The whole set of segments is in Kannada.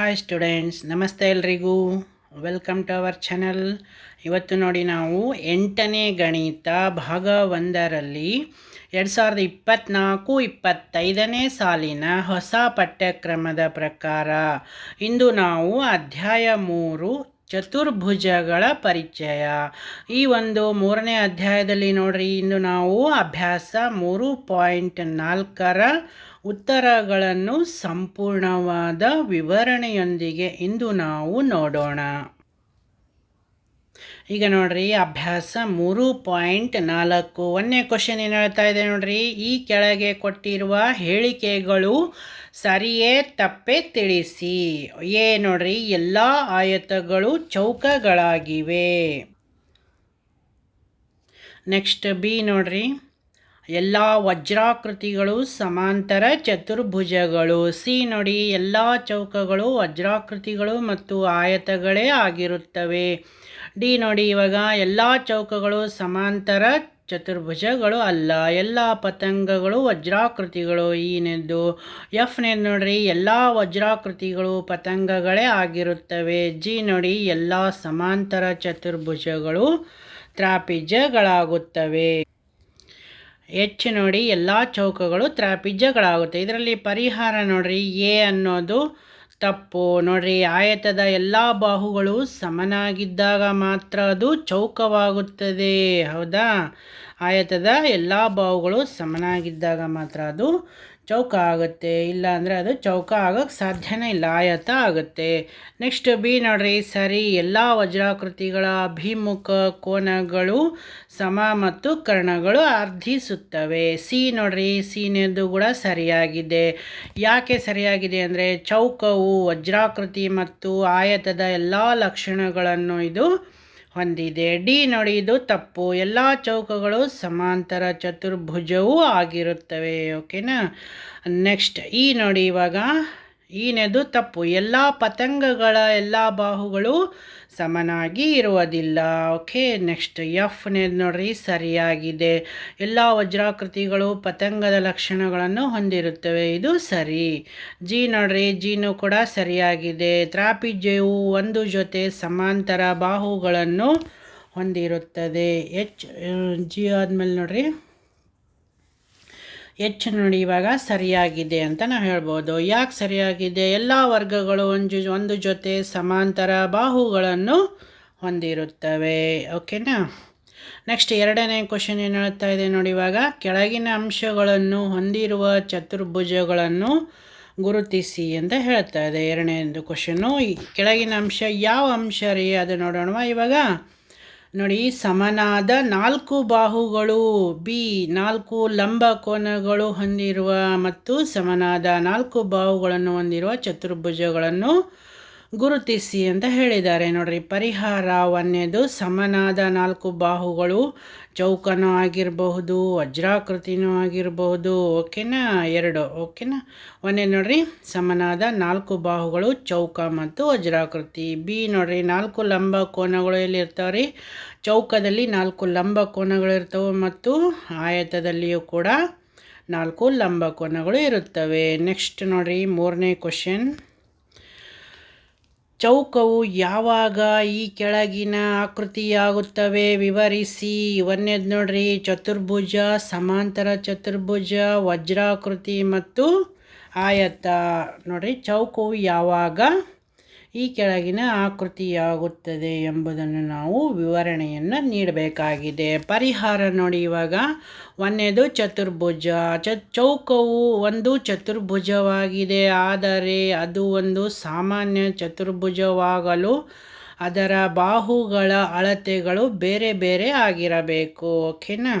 ಹಾಯ್ ಸ್ಟೂಡೆಂಟ್ಸ್ ನಮಸ್ತೆ ಎಲ್ರಿಗೂ. ವೆಲ್ಕಮ್ ಟು ಅವರ್ ಚಾನಲ್ ಇವತ್ತು ನೋಡಿ ನಾವು ಎಂಟನೇ ಗಣಿತ ಭಾಗ ಒಂದರಲ್ಲಿ ಎರಡು ಸಾವಿರದ ಇಪ್ಪತ್ತ್ನಾಲ್ಕು ಇಪ್ಪತ್ತೈದನೇ ಸಾಲಿನ ಹೊಸ ಪಠ್ಯಕ್ರಮದ ಪ್ರಕಾರ ಇಂದು ನಾವು ಅಧ್ಯಾಯ ಮೂರು ಚತುರ್ಭುಜಗಳ ಪರಿಚಯ. ಈ ಒಂದು ಮೂರನೇ ಅಧ್ಯಾಯದಲ್ಲಿ ನೋಡ್ರಿ, ಇಂದು ನಾವು ಅಭ್ಯಾಸ ಮೂರು ಪಾಯಿಂಟ್ ನಾಲ್ಕರ ಉತ್ತರಗಳನ್ನು ಸಂಪೂರ್ಣವಾದ ವಿವರಣೆಯೊಂದಿಗೆ ಇಂದು ನಾವು ನೋಡೋಣ. ಈಗ ನೋಡ್ರಿ, ಅಭ್ಯಾಸ ಮೂರು ಪಾಯಿಂಟ್ ನಾಲ್ಕು ಒಂದನೇ ಕ್ವಶನ್ ಏನು ಹೇಳ್ತಾ ಇದೆ ನೋಡ್ರಿ, ಈ ಕೆಳಗೆ ಕೊಟ್ಟಿರುವ ಹೇಳಿಕೆಗಳು ಸರಿಯೇ ತಪ್ಪೇ ತಿಳಿಸಿ. ಏ ನೋಡ್ರಿ, ಎಲ್ಲ ಆಯತಗಳು ಚೌಕಗಳಾಗಿವೆ. ನೆಕ್ಸ್ಟ್ ಬಿ ನೋಡ್ರಿ. ಎಲ್ಲ ವಜ್ರಾಕೃತಿಗಳು ಸಮಾಂತರ ಚತುರ್ಭುಜಗಳು. ಸಿ ನೋಡಿ ಎಲ್ಲ ಚೌಕಗಳು ವಜ್ರಾಕೃತಿಗಳು ಮತ್ತು ಆಯತಗಳೇ ಆಗಿರುತ್ತವೆ. ಡಿ ನೋಡಿ ಇವಾಗ ಎಲ್ಲ ಚೌಕಗಳು ಸಮಾಂತರ ಚತುರ್ಭುಜಗಳು ಅಲ್ಲ, ಎಲ್ಲ ಪತಂಗಗಳು ವಜ್ರಾಕೃತಿಗಳು. ಈನೆಂದು ಎಫ್ ನೆ ನೋಡ್ರಿ, ಎಲ್ಲ ವಜ್ರಾಕೃತಿಗಳು ಪತಂಗಗಳೇ ಆಗಿರುತ್ತವೆ. ಜಿ ನೋಡಿ ಎಲ್ಲ ಸಮಾಂತರ ಚತುರ್ಭುಜಗಳು ತ್ರಾಪಿಜ್ಯಗಳಾಗುತ್ತವೆ ಎಚ್ ನೋಡಿ ಎಲ್ಲ ಚೌಕಗಳು ತ್ರಾಪಿಜ್ಯಗಳಾಗುತ್ತೆ. ಇದರಲ್ಲಿ ಪರಿಹಾರ ನೋಡ್ರಿ, ಎ ಅನ್ನೋದು ತಪ್ಪು. ನೋಡ್ರಿ, ಆಯತದ ಎಲ್ಲ ಬಾಹುಗಳು ಸಮನಾಗಿದ್ದಾಗ ಮಾತ್ರ ಅದು ಚೌಕವಾಗುತ್ತದೆ. ಹೌದಾ? ಆಯತದ ಎಲ್ಲ ಬಾಹುಗಳು ಸಮನಾಗಿದ್ದಾಗ ಮಾತ್ರ ಅದು ಚೌಕ ಆಗುತ್ತೆ ಇಲ್ಲ ಅಂದರೆ ಅದು ಚೌಕ ಆಗೋಕ್ಕೆ ಸಾಧ್ಯನೇ ಇಲ್ಲ ಆಯತ ಆಗುತ್ತೆ. ನೆಕ್ಸ್ಟ್ ಬಿ ನೋಡ್ರಿ, ಸರಿ, ಎಲ್ಲ ವಜ್ರಾಕೃತಿಗಳ ಅಭಿಮುಖ ಕೋನಗಳು ಸಮ ಮತ್ತು ಕರ್ಣಗಳು ಅರ್ಧಿಸುತ್ತವೆ. ಸಿ ನೋಡ್ರಿ ಸಿನದು ಕೂಡ ಸರಿಯಾಗಿದೆ. ಯಾಕೆ ಸರಿಯಾಗಿದೆ ಅಂದರೆ ಚೌಕವು ವಜ್ರಾಕೃತಿ ಮತ್ತು ಆಯತದ ಎಲ್ಲ ಲಕ್ಷಣಗಳನ್ನು ಇದು ಹೊಂದಿದೆ. ಡಿ ನೋಡಿ, ಇದು ತಪ್ಪು. ಎಲ್ಲ ಚೌಕಗಳು ಸಮಾಂತರ ಚತುರ್ಭುಜವೂ ಆಗಿರುತ್ತವೆ. ಓಕೆನಾ? ನೆಕ್ಸ್ಟ್ ಈ ನೋಡಿ ಇವಾಗ ಈನೆದು ತಪ್ಪು. ಎಲ್ಲ ಪತಂಗಗಳ ಎಲ್ಲ ಬಾಹುಗಳು ಸಮನಾಗಿ ಇರುವುದಿಲ್ಲ. ಓಕೆ, ನೆಕ್ಸ್ಟ್ ಎಫ್ ನೆದು ನೋಡ್ರಿ, ಸರಿಯಾಗಿದೆ. ಎಲ್ಲ ವಜ್ರಾಕೃತಿಗಳು ಪತಂಗದ ಲಕ್ಷಣಗಳನ್ನು ಹೊಂದಿರುತ್ತವೆ. ಇದು ಸರಿ. ಜಿ ನೋಡ್ರಿ, ಜೀನು ಕೂಡ ಸರಿಯಾಗಿದೆ. ತ್ರಾಪಿಜ್ಯವು ಒಂದು ಜೊತೆ ಸಮಾಂತರ ಬಾಹುಗಳನ್ನು ಹೊಂದಿರುತ್ತದೆ. ಎಚ್, ಜಿ ಆದಮೇಲೆ ನೋಡ್ರಿ. ಎಚ್ ನೋಡಿ ಇವಾಗ ಸರಿಯಾಗಿದೆ ಅಂತ ನಾವು ಹೇಳ್ಬೋದು. ಯಾಕೆ ಸರಿಯಾಗಿದೆ? ಎಲ್ಲ ವರ್ಗಗಳು ಒಂದು ಒಂದು ಜೊತೆ ಸಮಾಂತರ ಬಾಹುಗಳನ್ನು ಹೊಂದಿರುತ್ತವೆ. ಓಕೆನಾ? ನೆಕ್ಸ್ಟ್ ಎರಡನೇ ಕ್ವಶನ್ ಏನು ಹೇಳ್ತಾ ಇದೆ ನೋಡಿ ಇವಾಗ. ಕೆಳಗಿನ ಅಂಶಗಳನ್ನು ಹೊಂದಿರುವ ಚತುರ್ಭುಜಗಳನ್ನು ಗುರುತಿಸಿ ಅಂತ ಹೇಳ್ತಾ ಇದೆ. ಎರಡನೇದು ಕ್ವಶನ್ನು ಕೆಳಗಿನ ಅಂಶ ಯಾವ ಅಂಶ ರೀ? ಅದು ನೋಡೋಣವಾ ಇವಾಗ. ನೋಡಿ, ಸಮನಾದ ನಾಲ್ಕು ಬಾಹುಗಳು ಬಿ ನಾಲ್ಕು ಲಂಬ ಕೋನಗಳು ಹೊಂದಿರುವ ಮತ್ತು ಸಮನಾದ ನಾಲ್ಕು ಬಾಹುಗಳನ್ನು ಹೊಂದಿರುವ ಚತುರ್ಭುಜಗಳನ್ನು ಗುರುತಿಸಿ ಅಂತ ಹೇಳಿದ್ದಾರೆ. ನೋಡ್ರಿ, ಪರಿಹಾರ ಒಂದನೇದು ಸಮನಾದ ನಾಲ್ಕು ಬಾಹುಗಳು. ಚೌಕನೂ ಆಗಿರಬಹುದು, ವಜ್ರಾಕೃತಿನೂ ಆಗಿರಬಹುದು, ಓಕೆನಾ? ಎರಡು, ಓಕೆನಾ? ಒಂದೇ ನೋಡ್ರಿ, ಸಮನಾದ ನಾಲ್ಕು ಬಾಹುಗಳು, ಚೌಕ ಮತ್ತು ವಜ್ರಾಕೃತಿ. ಬಿ ನೋಡ್ರಿ, ನಾಲ್ಕು ಲಂಬ ಕೋನಗಳು ಎಲ್ಲಿ ರೀ ಚೌಕದಲ್ಲಿ ನಾಲ್ಕು ಲಂಬ ಕೋನಗಳು ಇರ್ತವೆ ಮತ್ತು ಆಯತದಲ್ಲಿಯೂ ಕೂಡ ನಾಲ್ಕು ಲಂಬ ಕೋನಗಳು ಇರುತ್ತವೆ. ನೆಕ್ಸ್ಟ್ ನೋಡ್ರಿ, ಮೂರನೇ ಕ್ವಶನ್ ಚೌಕವು ಯಾವಾಗ ಈ ಕೆಳಗಿನ ಆಕೃತಿಯಾಗುತ್ತವೆ ವಿವರಿಸಿ. ಇವನ್ನೇದು ನೋಡ್ರಿ, ಚತುರ್ಭುಜ, ಸಮಾಂತರ ಚತುರ್ಭುಜ, ವಜ್ರಾಕೃತಿ ಮತ್ತು ಆಯತ. ನೋಡ್ರಿ, ಚೌಕವು ಯಾವಾಗ ಈ ಕೆಳಗಿನ ಆಕೃತಿಯಾಗುತ್ತದೆ ಎಂಬುದನ್ನು ನಾವು ವಿವರಣೆಯನ್ನು ನೀಡಬೇಕಾಗಿದೆ. ಪರಿಹಾರ ನೋಡಿ ಇವಾಗ. ಒಂದೇದು ಚತುರ್ಭುಜ. ಚ ಚೌಕವು ಒಂದು ಚತುರ್ಭುಜವಾಗಿದೆ. ಆದರೆ ಅದು ಒಂದು ಸಾಮಾನ್ಯ ಚತುರ್ಭುಜವಾಗಲು ಅದರ ಬಾಹುಗಳ ಅಳತೆಗಳು ಬೇರೆ ಬೇರೆ ಆಗಿರಬೇಕು. ಓಕೆನಾ?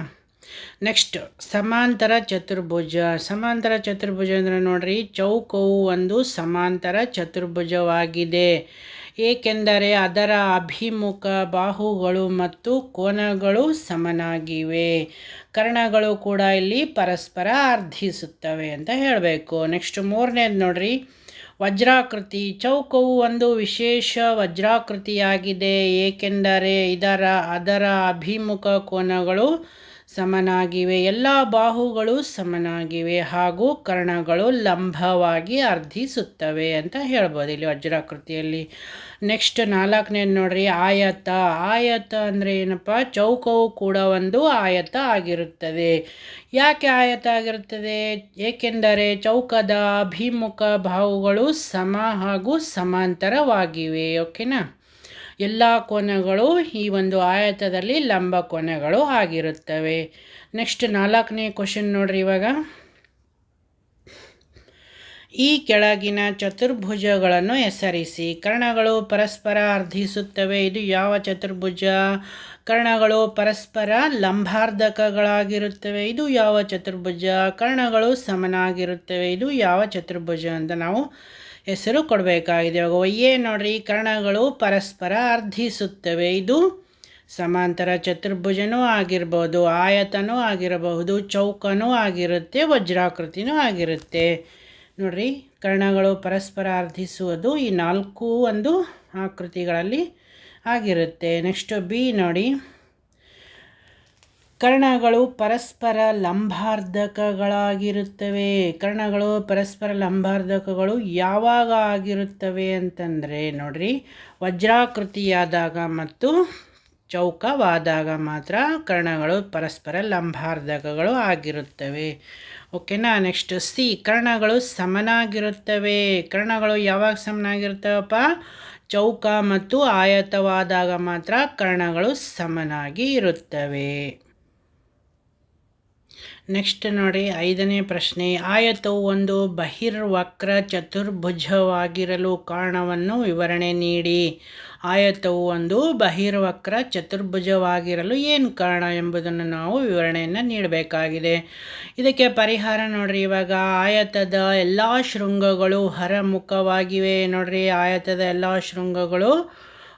ನೆಕ್ಸ್ಟ್ ಸಮಾಂತರ ಚತುರ್ಭುಜ ಸಮಾಂತರ ಚತುರ್ಭುಜ ಅಂದರೆ ನೋಡ್ರಿ, ಚೌಕವು ಒಂದು ಸಮಾಂತರ ಚತುರ್ಭುಜವಾಗಿದೆ. ಏಕೆಂದರೆ ಅದರ ಅಭಿಮುಖ ಬಾಹುಗಳು ಮತ್ತು ಕೋನಗಳು ಸಮನಾಗಿವೆ. ಕರ್ಣಗಳು ಕೂಡ ಇಲ್ಲಿ ಪರಸ್ಪರ ಅರ್ಧಿಸುತ್ತವೆ ಅಂತ ಹೇಳಬೇಕು. ನೆಕ್ಸ್ಟ್ ಮೂರನೇದು ನೋಡ್ರಿ, ವಜ್ರಾಕೃತಿ. ಚೌಕವು ಒಂದು ವಿಶೇಷ ವಜ್ರಾಕೃತಿಯಾಗಿದೆ. ಏಕೆಂದರೆ ಇದರ, ಅದರ ಅಭಿಮುಖ ಕೋನಗಳು ಸಮನಾಗಿವೆ. ಎಲ್ಲ ಬಾಹುಗಳು ಸಮನಾಗಿವೆ ಹಾಗೂ ಕರ್ಣಗಳು ಲಂಬವಾಗಿ ಅರ್ಧಿಸುತ್ತವೆ ಅಂತ ಹೇಳ್ಬೋದು ಇಲ್ಲಿ ವಜ್ರಾಕೃತಿಯಲ್ಲಿ. ನೆಕ್ಸ್ಟ್ ನಾಲ್ಕನೇ ನೋಡ್ರಿ, ಆಯತ. ಆಯತ ಅಂದರೆ ಏನಪ್ಪ? ಚೌಕವು ಕೂಡ ಒಂದು ಆಯತ ಆಗಿರುತ್ತದೆ. ಯಾಕೆ ಆಯತ ಆಗಿರುತ್ತದೆ? ಏಕೆಂದರೆ ಚೌಕದ ಅಭಿಮುಖ ಬಾಹುಗಳು ಸಮ ಹಾಗೂ ಸಮಾಂತರವಾಗಿವೆ, ಓಕೆನಾ? ಎಲ್ಲ ಕೋನಗಳು ಈ ಒಂದು ಆಯತದಲ್ಲಿ ಲಂಬ ಕೋನಗಳು ಆಗಿರುತ್ತವೆ. ನೆಕ್ಸ್ಟ್ ನಾಲ್ಕನೇ ಕ್ವಶನ್ ನೋಡ್ರಿ ಇವಾಗ. ಈ ಕೆಳಗಿನ ಚತುರ್ಭುಜಗಳನ್ನು ಹೆಸರಿಸಿ. ಕರ್ಣಗಳು ಪರಸ್ಪರ ಅರ್ಧಿಸುತ್ತವೆ. ಇದು ಯಾವ ಚತುರ್ಭುಜ? ಕರ್ಣಗಳು ಪರಸ್ಪರ ಲಂಬಾರ್ಧಕಗಳಾಗಿರುತ್ತವೆ. ಇದು ಯಾವ ಚತುರ್ಭುಜ? ಕರ್ಣಗಳು ಸಮನಾಗಿರುತ್ತವೆ. ಇದು ಯಾವ ಚತುರ್ಭುಜ ಅಂತ ನಾವು ಹೆಸರು ಕೊಡಬೇಕಾಗಿದೆ. ಇವಾಗ ಎ ನೋಡ್ರಿ ಕರ್ಣಗಳು ಪರಸ್ಪರ ಅರ್ಧಿಸುತ್ತವೆ. ಇದು ಸಮಾಂತರ ಚತುರ್ಭುಜನೂ ಆಗಿರ್ಬೋದು, ಆಯತನೂ ಆಗಿರಬಹುದು, ಚೌಕನೂ ಆಗಿರುತ್ತೆ, ವಜ್ರಾಕೃತಿನೂ ಆಗಿರುತ್ತೆ. ನೋಡ್ರಿ, ಕರ್ಣಗಳು ಪರಸ್ಪರ ಅರ್ಧಿಸುವುದು ಈ ನಾಲ್ಕು ಒಂದು ಆಕೃತಿಗಳಲ್ಲಿ ಆಗಿರುತ್ತೆ. ನೆಕ್ಸ್ಟು ಬಿ ನೋಡಿ. ಕರ್ಣಗಳು ಪರಸ್ಪರ ಲಂಬಾರ್ಧಕಗಳಾಗಿರುತ್ತವೆ. ಕರ್ಣಗಳು ಪರಸ್ಪರ ಲಂಬಾರ್ಧಕಗಳು ಯಾವಾಗ ಆಗಿರುತ್ತವೆ ಅಂತಂದರೆ ನೋಡ್ರಿ, ವಜ್ರಾಕೃತಿಯಾದಾಗ ಮತ್ತು ಚೌಕವಾದಾಗ ಮಾತ್ರ ಕರ್ಣಗಳು ಪರಸ್ಪರ ಲಂಬಾರ್ಧಕಗಳು ಆಗಿರುತ್ತವೆ. ಓಕೆನಾ? Next C, ಕರ್ಣಗಳು ಸಮನಾಗಿರುತ್ತವೆ. ಕರ್ಣಗಳು ಯಾವಾಗ ಸಮನಾಗಿರ್ತವಪ್ಪ ಚೌಕ ಮತ್ತು ಆಯತವಾದಾಗ ಮಾತ್ರ ಕರ್ಣಗಳು ಸಮನಾಗಿ ಇರುತ್ತವೆ. ನೆಕ್ಸ್ಟ್ ನೋಡಿ, ಐದನೇ ಪ್ರಶ್ನೆ, ಆಯತವು ಒಂದು ಬಹಿರ್ವಕ್ರ ಚತುರ್ಭುಜವಾಗಿರಲು ಕಾರಣವನ್ನು ವಿವರಣೆ ನೀಡಿ. ಆಯತವು ಒಂದು ಬಹಿರ್ವಕ್ರ ಚತುರ್ಭುಜವಾಗಿರಲು ಏನು ಕಾರಣ ಎಂಬುದನ್ನು ನಾವು ವಿವರಣೆಯನ್ನು ನೀಡಬೇಕಾಗಿದೆ. ಇದಕ್ಕೆ ಪರಿಹಾರ ನೋಡ್ರಿ, ಇವಾಗ ಆಯತದ ಎಲ್ಲ ಶೃಂಗಗಳು ಹೊರಮುಖವಾಗಿವೆ. ನೋಡ್ರಿ, ಆಯತದ ಎಲ್ಲ ಶೃಂಗಗಳು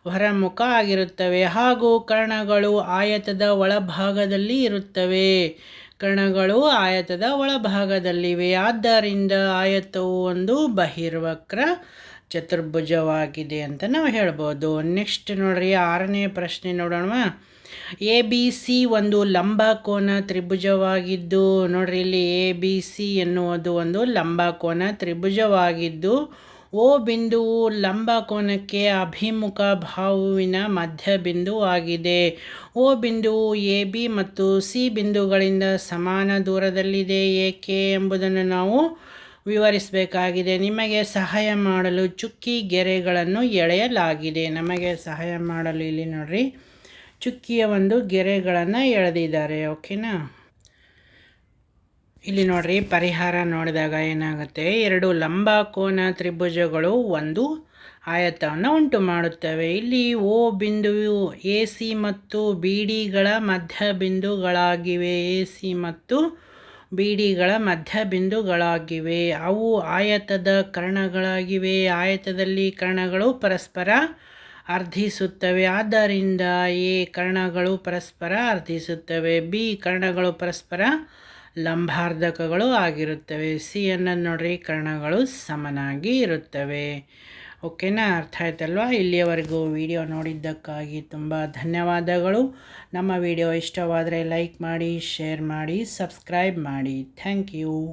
ಹೊರಮುಖ ಆಗಿರುತ್ತವೆ. ಹಾಗೂ ಕರ್ಣಗಳು ಆಯತದ ಒಳಭಾಗದಲ್ಲಿ ಇರುತ್ತವೆ. ಕಣಗಳು ಆಯತದ ಒಳಭಾಗದಲ್ಲಿವೆ. ಆದ್ದರಿಂದ ಆಯತವು ಒಂದು ಬಹಿರ್ವಕ್ರ ಚತುರ್ಭುಜವಾಗಿದೆ ಅಂತ ನಾವು ಹೇಳ್ಬೋದು. ನೆಕ್ಸ್ಟ್ ನೋಡ್ರಿ, ಆರನೇ ಪ್ರಶ್ನೆ ನೋಡೋಣ ಎ ಬಿ ಸಿ ಒಂದು ಲಂಬಕೋನ ತ್ರಿಭುಜವಾಗಿದ್ದು, ನೋಡ್ರಿ ಇಲ್ಲಿ ಎ ಬಿ ಸಿ ಎನ್ನುವುದು ಒಂದು ಲಂಬಕೋನ ತ್ರಿಭುಜವಾಗಿದ್ದು ಓ ಬಿಂದುವು ಲಂಬ ಕೋನಕ್ಕೆ ಅಭಿಮುಖ ಭಾವುವಿನ ಮಧ್ಯ ಬಿಂದುವಾಗಿದೆ ಓ ಬಿಂದುವು ಎ ಬಿ ಮತ್ತು ಸಿ ಬಿಂದುಗಳಿಂದ ಸಮಾನ ದೂರದಲ್ಲಿದೆ ಏಕೆ ಎಂಬುದನ್ನು ನಾವು ವಿವರಿಸಬೇಕಾಗಿದೆ. ನಿಮಗೆ ಸಹಾಯ ಮಾಡಲು ಚುಕ್ಕಿ ಗೆರೆಗಳನ್ನು ಎಳೆಯಲಾಗಿದೆ. ನಮಗೆ ಸಹಾಯ ಮಾಡಲು ಇಲ್ಲಿ ನೋಡ್ರಿ. ಚುಕ್ಕಿಯ ಒಂದು ಗೆರೆಗಳನ್ನು ಎಳೆದಿದ್ದಾರೆ, ಓಕೆನಾ? ಇಲ್ಲಿ ನೋಡ್ರಿ, ಪರಿಹಾರ ನೋಡಿದಾಗ ಏನಾಗುತ್ತೆ? ಎರಡು ಲಂಬ ಕೋನ ತ್ರಿಭುಜಗಳು ಒಂದು ಆಯತವನ್ನು ಉಂಟು ಮಾಡುತ್ತವೆ. ಇಲ್ಲಿ ಓ ಬಿಂದುವು ಎ, ಸಿ ಮತ್ತು ಬಿ ಡಿಗಳ ಮಧ್ಯ ಬಿಂದುಗಳಾಗಿವೆ. ಎ, ಸಿ ಮತ್ತು ಬಿ ಡಿಗಳ ಮಧ್ಯ ಬಿಂದುಗಳಾಗಿವೆ. ಅವು ಆಯತದ ಕರ್ಣಗಳಾಗಿವೆ. ಆಯತದಲ್ಲಿ ಕರ್ಣಗಳು ಪರಸ್ಪರ ಅರ್ಧಿಸುತ್ತವೆ. ಆದ್ದರಿಂದ ಎ ಕರ್ಣಗಳು ಪರಸ್ಪರ ಅರ್ಧಿಸುತ್ತವೆ. ಬಿ ಕರ್ಣಗಳು ಪರಸ್ಪರ ಲಂಬಾರ್ಧಕಗಳು ಆಗಿರುತ್ತವೆ. ಸಿ ಅನ್ನೋದು ನೋಡ್ರಿ, ಕರ್ಣಗಳು ಸಮನಾಗಿ ಇರುತ್ತವೆ. ಓಕೆನಾ? ಅರ್ಥ ಆಯ್ತಲ್ವಾ? ಇಲ್ಲಿಯವರೆಗೂ ವಿಡಿಯೋ ನೋಡಿದ್ದಕ್ಕಾಗಿ ತುಂಬ ಧನ್ಯವಾದಗಳು. ನಮ್ಮ ವಿಡಿಯೋ ಇಷ್ಟವಾದರೆ ಲೈಕ್ ಮಾಡಿ, ಶೇರ್ ಮಾಡಿ, ಸಬ್ಸ್ಕ್ರೈಬ್ ಮಾಡಿ. Thank you.